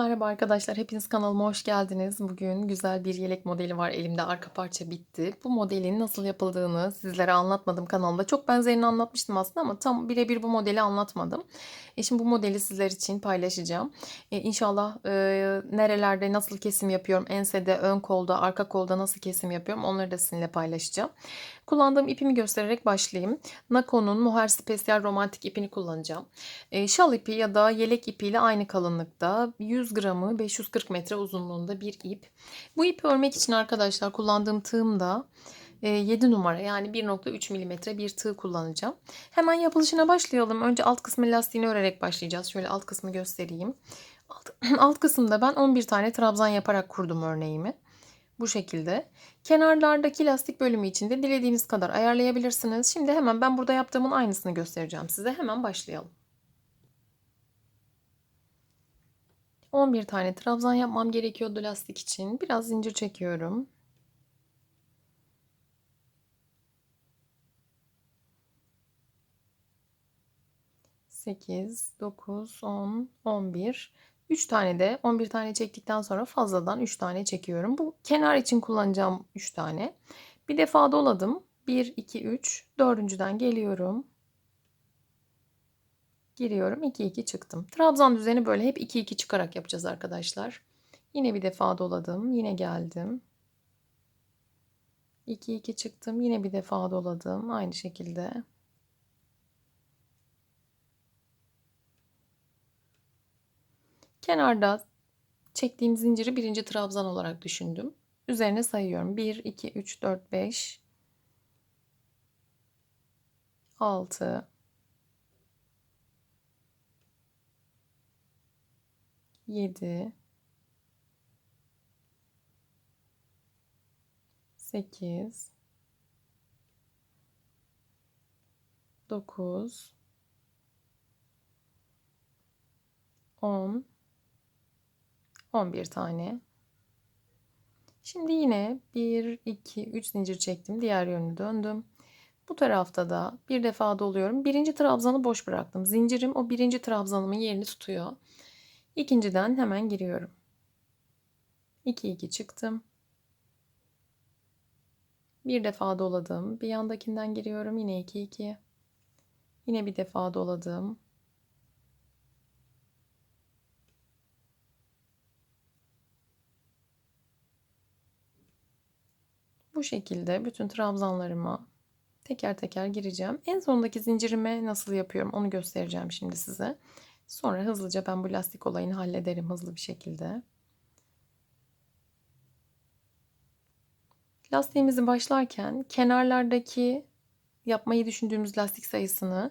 Merhaba arkadaşlar, hepiniz kanalıma hoş geldiniz. Bugün güzel bir yelek modeli var elimde. Arka parça bitti. Bu modelin nasıl yapıldığını sizlere anlatmadım kanalımda. Çok benzerini anlatmıştım aslında ama tam birebir bu modeli anlatmadım. E şimdi bu modeli sizler için paylaşacağım. E inşallah e, nerelerde nasıl kesim yapıyorum, ensede, ön kolda, arka kolda nasıl kesim yapıyorum onları da sizinle paylaşacağım. Kullandığım ipimi göstererek başlayayım. Nako'nun Mohair Special Romantik ipini kullanacağım. E, şal ipi ya da yelek ipiyle aynı kalınlıkta 100 gramı 540 metre uzunluğunda bir ip. Bu ipi örmek için arkadaşlar kullandığım tığım da 7 numara yani 1.3 milimetre bir tığ kullanacağım. Hemen yapılışına başlayalım. Önce alt kısmı lastiğini örerek başlayacağız. Şöyle alt kısmı göstereyim. Alt, alt kısımda ben 11 tane trabzan yaparak kurdum örneğimi. Bu şekilde. Kenarlardaki lastik bölümü için de dilediğiniz kadar ayarlayabilirsiniz. Şimdi hemen ben burada yaptığımın aynısını göstereceğim size. Hemen başlayalım. 11 tane trabzan yapmam gerekiyordu lastik için. Biraz zincir çekiyorum. Sekiz, dokuz, on, on bir. 3 tane de 11 tane çektikten sonra fazladan 3 tane çekiyorum. Bu kenar için kullanacağım 3 tane. Bir defa doladım. 1, 2, 3. Dördüncüden geliyorum. Giriyorum. 2, 2 çıktım. Trabzan düzeni böyle hep 2, 2 çıkarak yapacağız arkadaşlar. Yine bir defa doladım. Yine geldim. 2, 2 çıktım. Yine bir defa doladım. Aynı şekilde. Kenarda çektiğim zinciri birinci trabzan olarak düşündüm. Üzerine sayıyorum. 1, 2, 3, 4, 5, 6, 7, 8, 9, 10, 11 tane. Şimdi yine 1, 2, 3 zincir çektim. Diğer yönünü döndüm. Bu tarafta da bir defa doluyorum. Birinci trabzanı boş bıraktım. Zincirim o birinci trabzanımın yerini tutuyor. İkinciden hemen giriyorum. 2, 2 çıktım. Bir defa doladım. Bir yandakinden giriyorum. Yine 2, 2. Yine bir defa doladım. Bu şekilde bütün trabzanlarıma teker teker gireceğim. En sondaki zincirime nasıl yapıyorum onu göstereceğim şimdi size. Sonra hızlıca ben bu lastik olayını hallederim hızlı bir şekilde. Lastiğimizi başlarken kenarlardaki yapmayı düşündüğümüz lastik sayısını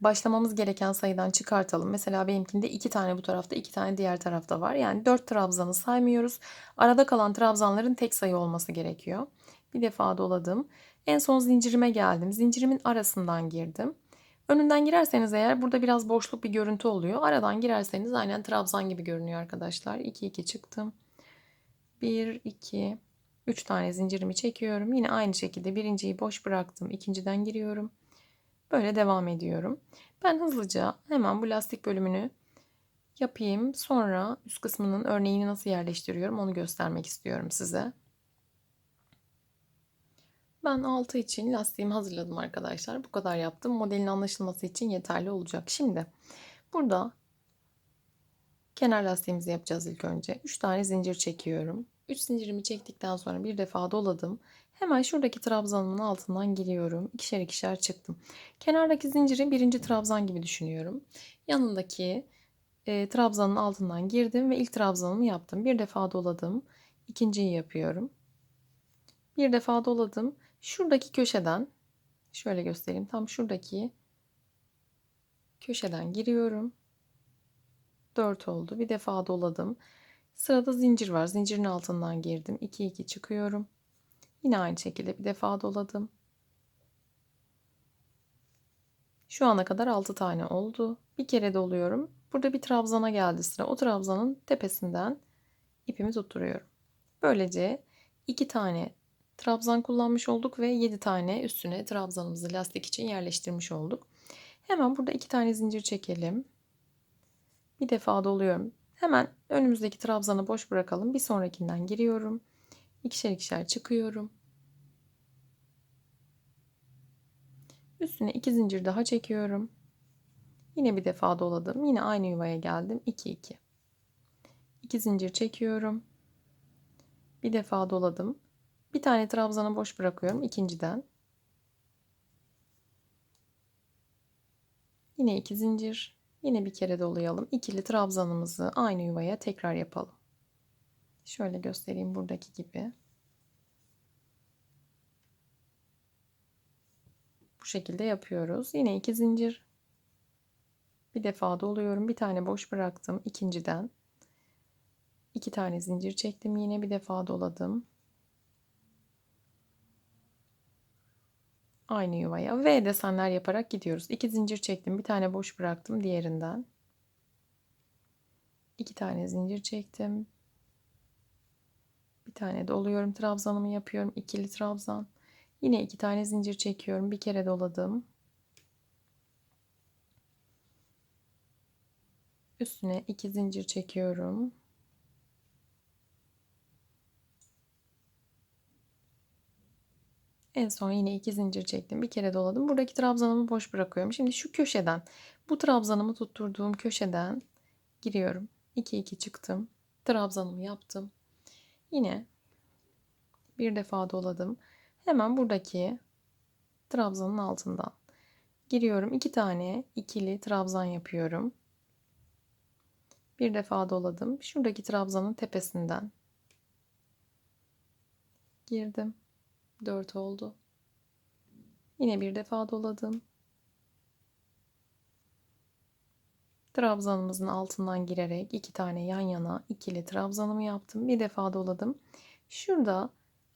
başlamamız gereken sayıdan çıkartalım. Mesela benimkinde iki tane bu tarafta, iki tane diğer tarafta var. Yani dört trabzanı saymıyoruz. Arada kalan trabzanların tek sayı olması gerekiyor. Bir defa doladım. En son zincirime geldim. Zincirimin arasından girdim. Önünden girerseniz eğer burada biraz boşluk bir görüntü oluyor. Aradan girerseniz aynen trabzan gibi görünüyor arkadaşlar. 2 2 çıktım. 1 2 3 tane zincirimi çekiyorum. Yine aynı şekilde birinciyi boş bıraktım. İkinciden giriyorum. Böyle devam ediyorum. Ben hızlıca hemen bu lastik bölümünü yapayım. Sonra üst kısmının örneğini nasıl yerleştiriyorum onu göstermek istiyorum size. Ben altı için lastiğimi hazırladım arkadaşlar. Bu kadar yaptım. Modelin anlaşılması için yeterli olacak. Şimdi burada kenar lastiğimizi yapacağız ilk önce. 3 tane zincir çekiyorum. 3 zincirimi çektikten sonra bir defa doladım. Hemen şuradaki trabzanımın altından giriyorum. İkişer ikişer çıktım. Kenardaki zinciri birinci trabzan gibi düşünüyorum. Yanındaki e, trabzanın altından girdim ve ilk trabzanımı yaptım. Bir defa doladım. İkinciyi yapıyorum. Bir defa doladım. Şuradaki köşeden şöyle göstereyim. Tam şuradaki köşeden giriyorum. 4 oldu. Bir defa doladım. Sırada zincir var. Zincirin altından girdim. 2 2 çıkıyorum. Yine aynı şekilde bir defa doladım. Şu ana kadar 6 tane oldu. Bir kere doluyorum. Burada bir trabzana geldi sıra. O trabzanın tepesinden ipimi tutturuyorum. Böylece 2 tane trabzan kullanmış olduk ve 7 tane üstüne trabzanımızı lastik için yerleştirmiş olduk. Hemen burada 2 tane zincir çekelim. Bir defa doluyorum. Hemen önümüzdeki trabzanı boş bırakalım. Bir sonrakinden giriyorum. İkişer ikişer çıkıyorum. Üstüne iki zincir daha çekiyorum. Yine bir defa doladım. Yine aynı yuvaya geldim. 2 2. 2 zincir çekiyorum. Bir defa doladım. Bir tane trabzanı boş bırakıyorum ikinciden. Yine iki zincir. Yine bir kere dolayalım. İkili trabzanımızı aynı yuvaya tekrar yapalım. Şöyle göstereyim buradaki gibi. Bu şekilde yapıyoruz. Yine iki zincir. Bir defa doluyorum. Bir tane boş bıraktım ikinciden. iki tane zincir çektim. Yine bir defa doladım. Aynı yuvaya V desenler yaparak gidiyoruz. İki zincir çektim. Bir tane boş bıraktım diğerinden. iki tane zincir çektim. Bir tane doluyorum. Trabzanımı yapıyorum. ikili trabzan. Yine iki tane zincir çekiyorum. Bir kere doladım. Üstüne iki zincir çekiyorum. En son yine iki zincir çektim. Bir kere doladım. Buradaki trabzanımı boş bırakıyorum. Şimdi şu köşeden bu trabzanımı tutturduğum köşeden giriyorum. 2 2 çıktım. Trabzanımı yaptım. Yine bir defa doladım. Hemen buradaki trabzanın altından giriyorum. iki tane ikili trabzan yapıyorum. Bir defa doladım. Şuradaki trabzanın tepesinden girdim. 4 oldu. Yine bir defa doladım. Trabzanımızın altından girerek iki tane yan yana ikili trabzanımı yaptım. Bir defa doladım. Şurada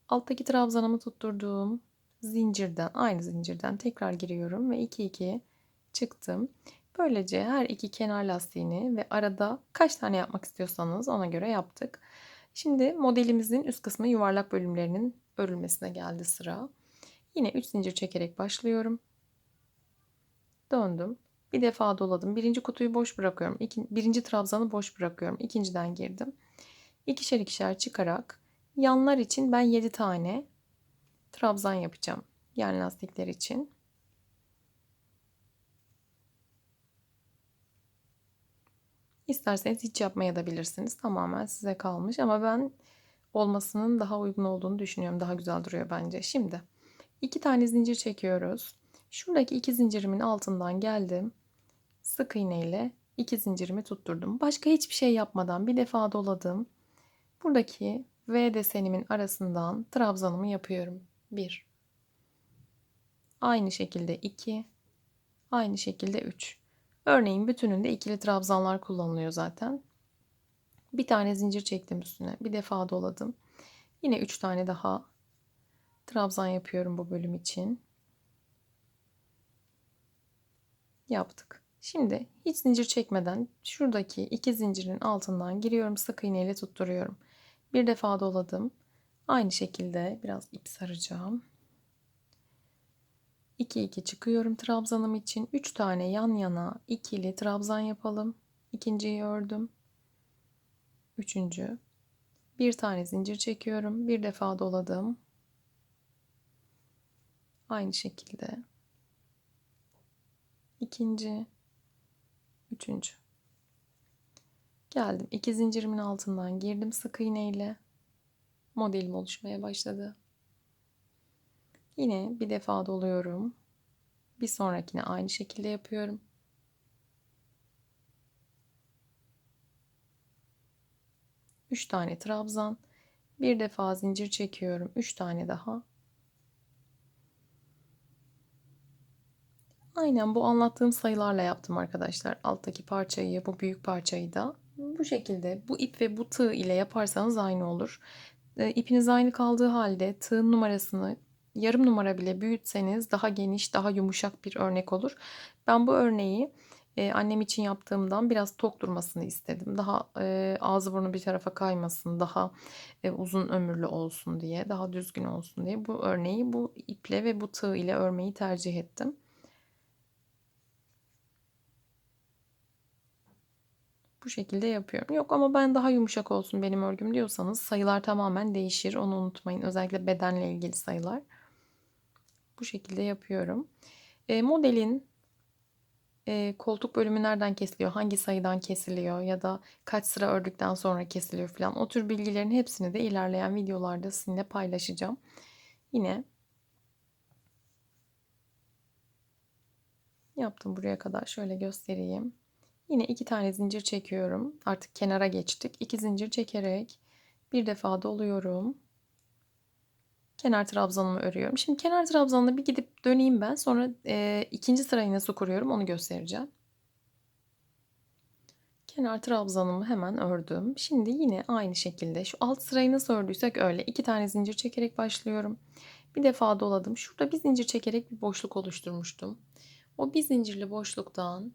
alttaki trabzanımı tutturduğum zincirden aynı zincirden tekrar giriyorum ve 2 2 çıktım. Böylece her iki kenar lastiğini ve arada kaç tane yapmak istiyorsanız ona göre yaptık. Şimdi modelimizin üst kısmı yuvarlak bölümlerinin örülmesine geldi sıra. Yine 3 zincir çekerek başlıyorum. Döndüm. Bir defa doladım. Birinci kutuyu boş bırakıyorum. İki, birinci trabzanı boş bırakıyorum. İkinciden girdim. İkişer ikişer çıkarak yanlar için ben 7 tane trabzan yapacağım. Yan lastikler için. İsterseniz hiç yapmaya da bilirsiniz. Tamamen size kalmış ama ben olmasının daha uygun olduğunu düşünüyorum. Daha güzel duruyor bence. Şimdi iki tane zincir çekiyoruz. Şuradaki iki zincirimin altından geldim. Sık iğne ile iki zincirimi tutturdum. Başka hiçbir şey yapmadan bir defa doladım. Buradaki V desenimin arasından trabzanımı yapıyorum. 1 Aynı şekilde 2 Aynı şekilde 3 Örneğin bütününde ikili trabzanlar kullanılıyor zaten. Bir tane zincir çektim üstüne. Bir defa doladım. Yine 3 tane daha trabzan yapıyorum bu bölüm için. Yaptık. Şimdi hiç zincir çekmeden şuradaki iki zincirin altından giriyorum. Sık iğne ile tutturuyorum. Bir defa doladım. Aynı şekilde biraz ip saracağım. 2 2 çıkıyorum trabzanım için. 3 tane yan yana ikili trabzan yapalım. İkinciyi ördüm. Üçüncü. Bir tane zincir çekiyorum. Bir defa doladım. Aynı şekilde. İkinci. Üçüncü. Geldim. İki zincirimin altından girdim sık iğne ile. Modelim oluşmaya başladı. Yine bir defa doluyorum. Bir sonrakine aynı şekilde yapıyorum. 3 tane trabzan, bir defa zincir çekiyorum. 3 tane daha. Aynen bu anlattığım sayılarla yaptım arkadaşlar. Alttaki parçayı, bu büyük parçayı da bu şekilde bu ip ve bu tığ ile yaparsanız aynı olur. E, ipiniz aynı kaldığı halde tığın numarasını yarım numara bile büyütseniz daha geniş, daha yumuşak bir örnek olur. Ben bu örneği e, annem için yaptığımdan biraz tok durmasını istedim. Daha e, ağzı burnu bir tarafa kaymasın, daha e, uzun ömürlü olsun diye, daha düzgün olsun diye bu örneği bu iple ve bu tığ ile örmeyi tercih ettim. Bu şekilde yapıyorum. Yok ama ben daha yumuşak olsun benim örgüm diyorsanız sayılar tamamen değişir. Onu unutmayın. Özellikle bedenle ilgili sayılar. Bu şekilde yapıyorum. E, modelin e, koltuk bölümü nereden kesiliyor, hangi sayıdan kesiliyor ya da kaç sıra ördükten sonra kesiliyor falan. O tür bilgilerin hepsini de ilerleyen videolarda sizinle paylaşacağım. Yine yaptım buraya kadar. Şöyle göstereyim. Yine iki tane zincir çekiyorum. Artık kenara geçtik. İki zincir çekerek bir defa doluyorum. Kenar trabzanımı örüyorum. Şimdi kenar trabzanına bir gidip döneyim ben. Sonra e, ikinci sırayı nasıl kuruyorum onu göstereceğim. Kenar trabzanımı hemen ördüm. Şimdi yine aynı şekilde şu alt sırayı nasıl ördüysek öyle iki tane zincir çekerek başlıyorum. Bir defa doladım. Şurada bir zincir çekerek bir boşluk oluşturmuştum. O bir zincirli boşluktan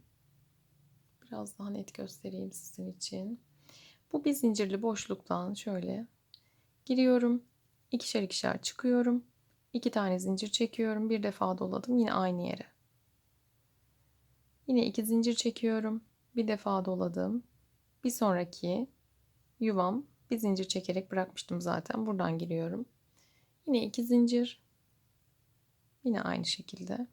biraz daha net göstereyim sizin için. Bu bir zincirli boşluktan şöyle giriyorum. İkişer ikişer çıkıyorum. İki tane zincir çekiyorum. Bir defa doladım. Yine aynı yere. Yine iki zincir çekiyorum. Bir defa doladım. Bir sonraki yuvam bir zincir çekerek bırakmıştım zaten. Buradan giriyorum. Yine iki zincir. Yine aynı şekilde.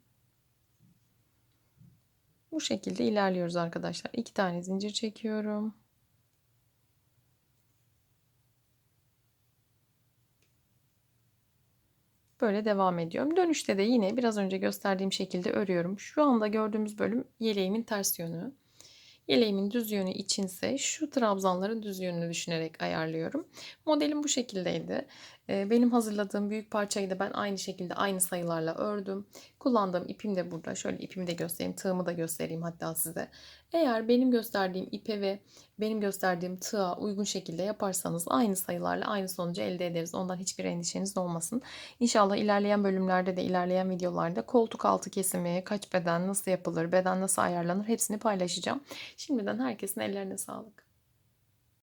Bu şekilde ilerliyoruz arkadaşlar. İki tane zincir çekiyorum. Böyle devam ediyorum. Dönüşte de yine biraz önce gösterdiğim şekilde örüyorum. Şu anda gördüğümüz bölüm yeleğimin ters yönü. Yeleğimin düz yönü içinse şu trabzanların düz yönünü düşünerek ayarlıyorum. Modelim bu şekildeydi. Ee, benim hazırladığım büyük parçayı da ben aynı şekilde aynı sayılarla ördüm. Kullandığım ipim de burada. Şöyle ipimi de göstereyim. Tığımı da göstereyim hatta size. Eğer benim gösterdiğim ipe ve benim gösterdiğim tığa uygun şekilde yaparsanız aynı sayılarla aynı sonucu elde ederiz. Ondan hiçbir endişeniz olmasın. İnşallah ilerleyen bölümlerde de ilerleyen videolarda koltuk altı kesimi, kaç beden nasıl yapılır, beden nasıl ayarlanır hepsini paylaşacağım. Şimdiden herkesin ellerine sağlık.